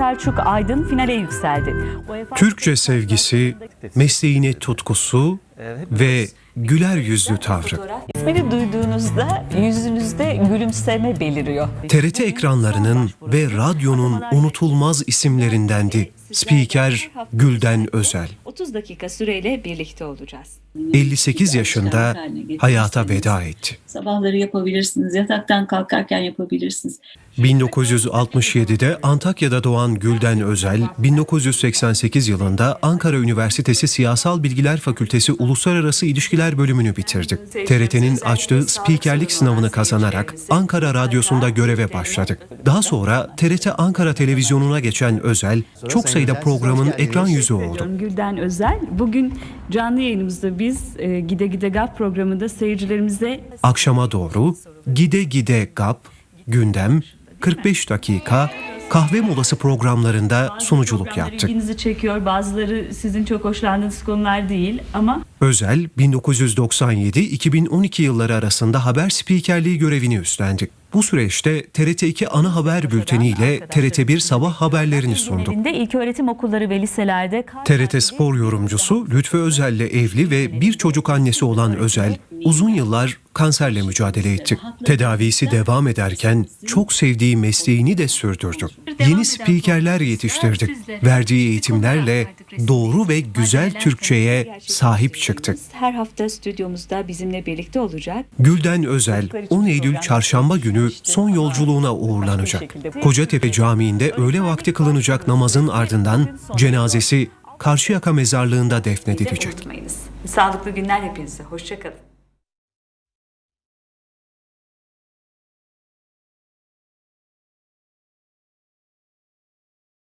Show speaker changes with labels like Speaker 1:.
Speaker 1: Selçuk Aydın finale yükseldi.
Speaker 2: Türkçe sevgisi, mesleğine tutkusu ve güler yüzlü tavrı.
Speaker 1: İsmini duyduğunuzda yüzünüzde gülümseme beliriyor.
Speaker 2: TRT ekranlarının ve radyonun unutulmaz isimlerindendi. Spiker Gülden Özel.
Speaker 3: 30 dakika süreyle birlikte olacağız.
Speaker 2: 58 yaşında hayata veda etti.
Speaker 4: Sabahları yapabilirsiniz, yataktan kalkarken yapabilirsiniz.
Speaker 2: 1967'de Antakya'da doğan Gülden Özel, 1988 yılında Ankara Üniversitesi Siyasal Bilgiler Fakültesi Uluslararası İlişkiler bölümünü bitirdi. TRT'nin açtığı spikerlik sınavını kazanarak Ankara Radyosu'nda göreve başladı. Daha sonra TRT Ankara Televizyonu'na geçen Özel, çok sayıda programın ekran yüzü oldu.
Speaker 1: Gülden Özel. Bugün canlı yayınımızda biz e, Gide Gide GAP programında seyircilerimize
Speaker 2: Akşama doğru Gide Gide Gap, Gündem, 45 dakika, kahve molası programlarında sunuculuk yaptı.
Speaker 1: ilginizi çekiyor. Bazıları sizin çok hoşlandığınız konular değil ama
Speaker 2: Özel 1997-2012 yılları arasında haber spikerliği görevini üstlendi. Bu süreçte TRT2 ana haber bülteni ile TRT1 sabah haberlerini sundu.
Speaker 1: elinde ilköğretim okulları ve liselerde
Speaker 2: TRT Spor yorumcusu Lütfü Özel'le evli ve bir çocuk annesi olan Özel, uzun yıllar kanserle mücadele etti. Tedavisi devam ederken çok sevdiği mesleğini de sürdürdü. Yeni spikerler yetiştirdi. Verdiği eğitimlerle doğru ve güzel Türkçe'ye sahip çıktı.
Speaker 3: Her hafta stüdyomuzda bizimle birlikte olacak.
Speaker 2: Gülden Özel 10 Eylül çarşamba günü son yolculuğuna uğurlanacak. Kocatepe Camii'nde öğle vakti kılınacak namazın ardından cenazesi Karşıyaka mezarlığında defnedilecek.
Speaker 3: Sağlıklı günler hepinize. Hoşçakalın.